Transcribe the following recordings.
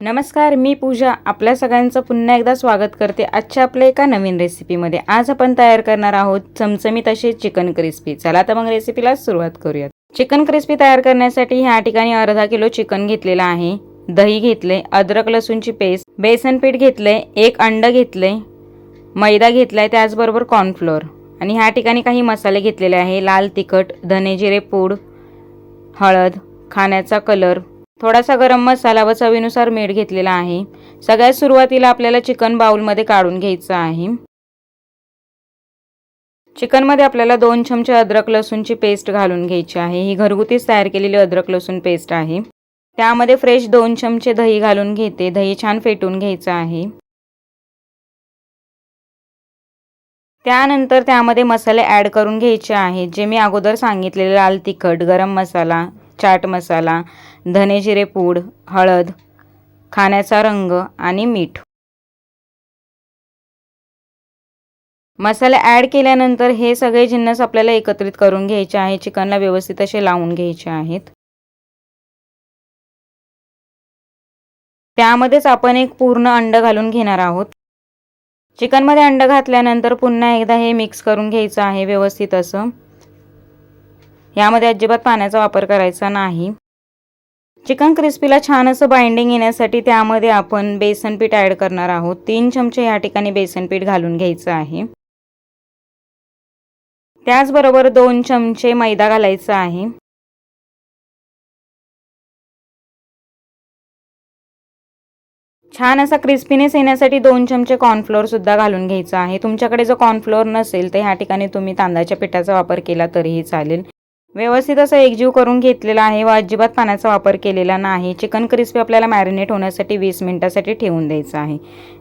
नमस्कार मी पूजा. आपल्या सगळ्यांचं पुन्हा एकदा स्वागत करते आजच्या आपल्या एका नवीन रेसिपीमध्ये आज आपण तयार करणार आहोत चमचमीत असे चिकन क्रिस्पी चला तर मग रेसिपीला सुरुवात करूयात. चिकन क्रिस्पी तयार करण्यासाठी ह्या ठिकाणी अर्धा किलो चिकन घेतलेलं आहे. दही घेतले अद्रक लसूणची पेस्ट बेसन पीठ घेतले एक अंड घेतले मैदा घेतलाय त्याचबरोबर कॉर्नफ्लोअर आणि ह्या ठिकाणी काही मसाले घेतलेले आहे. लाल तिखट धने जिरे पूड हळद खाण्याचा कलर थोडासा गरम मसाला व चवीनुसार मीठ घेतलेला आहे. सगळ्यात सुरुवातीला आपल्याला चिकन बाउलमध्ये काढून घ्यायचं आहे. चिकनमध्ये आपल्याला दोन चमचे अद्रक लसूणची पेस्ट घालून घ्यायची आहे. ही घरगुतीच तयार केलेली अद्रक लसूण पेस्ट आहे. त्यामध्ये फ्रेश दोन चमचे दही घालून घेते. दही छान फेटून घ्यायचं आहे. त्यानंतर त्यामध्ये मसाले ॲड करून घ्यायचे आहेत. जे मी अगोदर सांगितलेले लाल तिखट गरम मसाला चाट मसाला धने जिरे पूड हळद खाण्याचा रंग आणि मीठ. मसाले ॲड केल्यानंतर हे सगळे जिन्नस आपल्याला एकत्रित करून घ्यायचे आहे चिकनला व्यवस्थित असे लावून घ्यायचे आहेत. त्यामध्येच आपण एक पूर्ण अंड घालून घेणार आहोत. चिकनमध्ये अंड घातल्यानंतर पुन्हा एकदा हे मिक्स करून घ्यायचं आहे व्यवस्थित असं. यामध्ये अजिबात पाण्याचा वापर करायचा नाही. चिकन क्रिस्पीला छान असं बाइंडिंग येण्यासाठी त्यामध्ये आपण बेसन पीठ ॲड करणार आहोत. तीन चमचे या ठिकाणी बेसन पीठ घालून घ्यायचं आहे. त्याचबरोबर दोन चमचे मैदा घालायचा आहे. छान असा क्रिस्पीनेस येण्यासाठी दोन चमचे कॉर्नफ्लोअरसुद्धा घालून घ्यायचा आहे. तुमच्याकडे जर कॉर्नफ्लोअर नसेल तर ह्या ठिकाणी तुम्ही तांदळाच्या पिठाचा वापर केला तरीही चालेल. व्यवस्थित असं एकजीव करून घेतलेला आहे. व अजिबात पाण्याचा वापर केलेला नाही. चिकन क्रिस्पी आपल्याला मॅरिनेट होण्यासाठी वीस मिनटासाठी ठेवून द्यायचं आहे.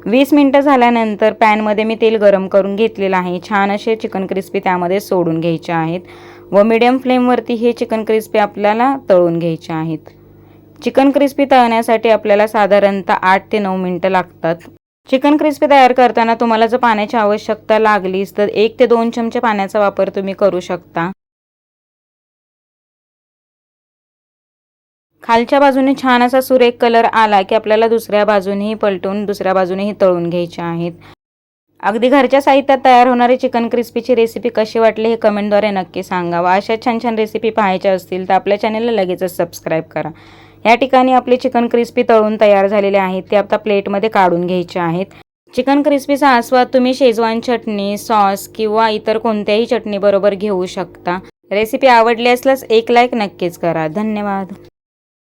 वीस मिनटं झाल्यानंतर पॅनमध्ये मी तेल गरम करून घेतलेलं आहे. छान असे चिकन क्रिस्पी त्यामध्ये सोडून घ्यायचे आहेत. व मिडियम फ्लेमवरती हे चिकन क्रिस्पी आपल्याला तळून घ्यायचे आहेत. चिकन क्रिस्पी तळण्यासाठी आपल्याला साधारणतः आठ ते नऊ मिनटं लागतात. चिकन क्रिस्पी तयार करताना तुम्हाला जर पाण्याची आवश्यकता लागलीच तर एक ते दोन चमचे पाण्याचा वापर तुम्ही करू शकता. खालच्या बाजूने छान असा सुरेख कलर आला की आपल्याला दुसऱ्या बाजूनेही पलटून दुसऱ्या बाजूनेही तळून घ्यायचे आहेत. अगदी घरच्या साहित्यात तयार होणारी चिकन क्रिस्पीची रेसिपी कशी वाटली हे कमेंटद्वारे नक्की सांगावं. अशा छान छान रेसिपी पाहायच्या असतील तर आपल्या चॅनलला लगेचच सबस्क्राईब करा. या ठिकाणी आपली चिकन क्रिस्पी तळून तयार झालेले आहेत ते आता प्लेटमध्ये काढून घ्यायचे आहेत. चिकन क्रिस्पीचा आस्वाद तुम्ही शेजवान चटणी सॉस किंवा इतर कोणत्याही चटणीबरोबर घेऊ शकता. रेसिपी आवडली असल्यास एक लाईक नक्कीच करा. धन्यवाद.